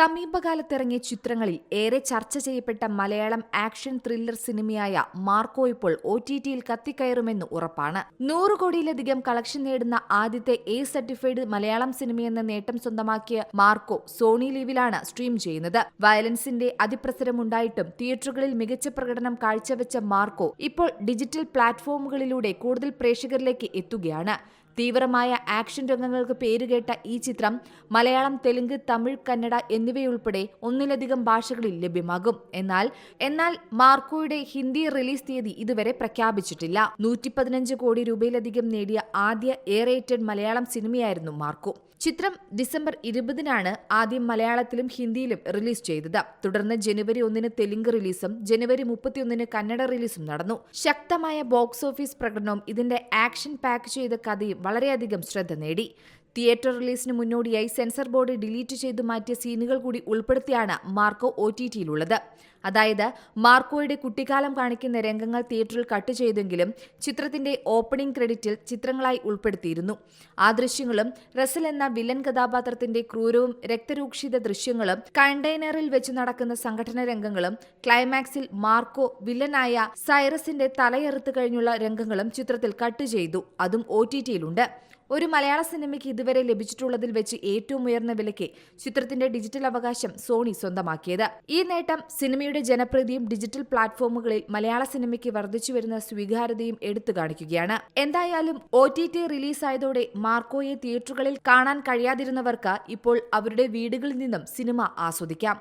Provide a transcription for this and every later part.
സമീപകാലത്തിറങ്ങിയ ചിത്രങ്ങളിൽ ഏറെ ചർച്ച ചെയ്യപ്പെട്ട മലയാളം ആക്ഷൻ ത്രില്ലർ സിനിമയായ മാർക്കോ ഇപ്പോൾ ഒ ടി ടിയിൽ കത്തിക്കയറുമെന്ന് ഉറപ്പാണ്. നൂറ് കോടിയിലധികം കളക്ഷൻ നേടുന്ന ആദ്യത്തെ എ സർട്ടിഫൈഡ് മലയാളം സിനിമയെന്ന നേട്ടം സ്വന്തമാക്കിയ മാർക്കോ സോണി ലീവിലാണ് സ്ട്രീം ചെയ്യുന്നത്. വയലൻസിന്റെ അതിപ്രസരമുണ്ടായിട്ടും തിയേറ്ററുകളിൽ മികച്ച പ്രകടനം കാഴ്ചവെച്ച മാർക്കോ ഇപ്പോൾ ഡിജിറ്റൽ പ്ലാറ്റ്ഫോമുകളിലൂടെ കൂടുതൽ പ്രേക്ഷകരിലേക്ക് എത്തുകയാണ്. തീവ്രമായ ആക്ഷൻ രംഗങ്ങൾക്ക് പേരുകേട്ട ഈ ചിത്രം മലയാളം തെലുങ്ക് തമിഴ് കന്നഡ എന്നിവയുൾപ്പെടെ ഒന്നിലധികം ഭാഷകളിൽ ലഭ്യമാകും. എന്നാൽ എന്നാൽ മാർക്കോയുടെ ഹിന്ദി റിലീസ് തീയതി ഇതുവരെ പ്രഖ്യാപിച്ചിട്ടില്ല. നൂറ്റി പതിനഞ്ച് കോടി രൂപയിലധികം നേടിയ ആദ്യ എ റേറ്റഡ് മലയാളം സിനിമയായിരുന്നു മാർക്കോ. ചിത്രം ഡിസംബർ ഇരുപതിനാണ് ആദ്യം മലയാളത്തിലും ഹിന്ദിയിലും റിലീസ് ചെയ്തത്. തുടർന്ന് ജനുവരി ഒന്നിന് തെലുങ്ക് റിലീസും ജനുവരി മുപ്പത്തിയൊന്നിന് കന്നഡ റിലീസും നടന്നു. ശക്തമായ ബോക്സ് ഓഫീസ് പ്രകടനവും ഇതിന്റെ ആക്ഷൻ പാക്ക് ചെയ്ത കഥയും വളരെയധികം ശ്രദ്ധ നേടി തിയേറ്റർ റിലീസിന് മുന്നോടിയായി സെൻസർ ബോർഡ് ഡിലീറ്റ് ചെയ്തു മാറ്റിയ സീനുകൾ കൂടി ഉൾപ്പെടുത്തിയാണ് മാർക്കോ ഒ ടി ടിയിലുള്ളത്. അതായത് മാർക്കോയുടെ കുട്ടിക്കാലം കാണിക്കുന്ന രംഗങ്ങൾ തിയേറ്ററിൽ കട്ട് ചെയ്തെങ്കിലും ചിത്രത്തിന്റെ ഓപ്പണിംഗ് ക്രെഡിറ്റിൽ ചിത്രങ്ങളായി ഉൾപ്പെടുത്തിയിരുന്നു. ആ ദൃശ്യങ്ങളും റസൽ എന്ന വില്ലൻ കഥാപാത്രത്തിന്റെ ക്രൂരവും രക്തരൂക്ഷിത ദൃശ്യങ്ങളും കണ്ടെയ്നറിൽ വെച്ച് നടക്കുന്ന സംഘടന രംഗങ്ങളും ക്ലൈമാക്സിൽ മാർക്കോ വില്ലനായ സൈറസിന്റെ തലയെറുത്ത് കഴിഞ്ഞുള്ള രംഗങ്ങളും ചിത്രത്തിൽ കട്ട് ചെയ്തു. അതും ഒ ടി ടിയിലുണ്ട്. ഒരു മലയാള സിനിമയ്ക്ക് ഇതുവരെ ലഭിച്ചിട്ടുള്ളതിൽ വെച്ച് ഏറ്റവും ഉയർന്ന വിലയ്ക്ക് ചിത്രത്തിന്റെ ഡിജിറ്റൽ അവകാശം സോണി സ്വന്തമാക്കിയത്. ഈ നേട്ടം സിനിമയുടെ ജനപ്രീതിയും ഡിജിറ്റൽ പ്ലാറ്റ്ഫോമുകളിൽ മലയാള സിനിമയ്ക്ക് വർദ്ധിച്ചു വരുന്ന സ്വീകാര്യതയും എടുത്തു കാണിക്കുകയാണ്. എന്തായാലും ഒ ടി ടി റിലീസായതോടെ മാർക്കോയെ തിയേറ്ററുകളിൽ കാണാൻ കഴിയാതിരുന്നവർക്ക് ഇപ്പോൾ അവരുടെ വീടുകളിൽ നിന്നും സിനിമ ആസ്വദിക്കാം.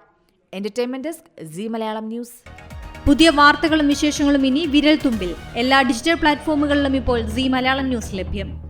Entertainment desk Zee Malayalam news. പുതിയ വാർത്തകളും വിശേഷങ്ങളും ഇനി വിരൽ തുമ്പിൽ. എല്ലാ ഡിജിറ്റൽ പ്ലാറ്റ്ഫോമുകളിലും ഇപ്പോൾ സി മലയാളം ന്യൂസ് ലഭ്യം.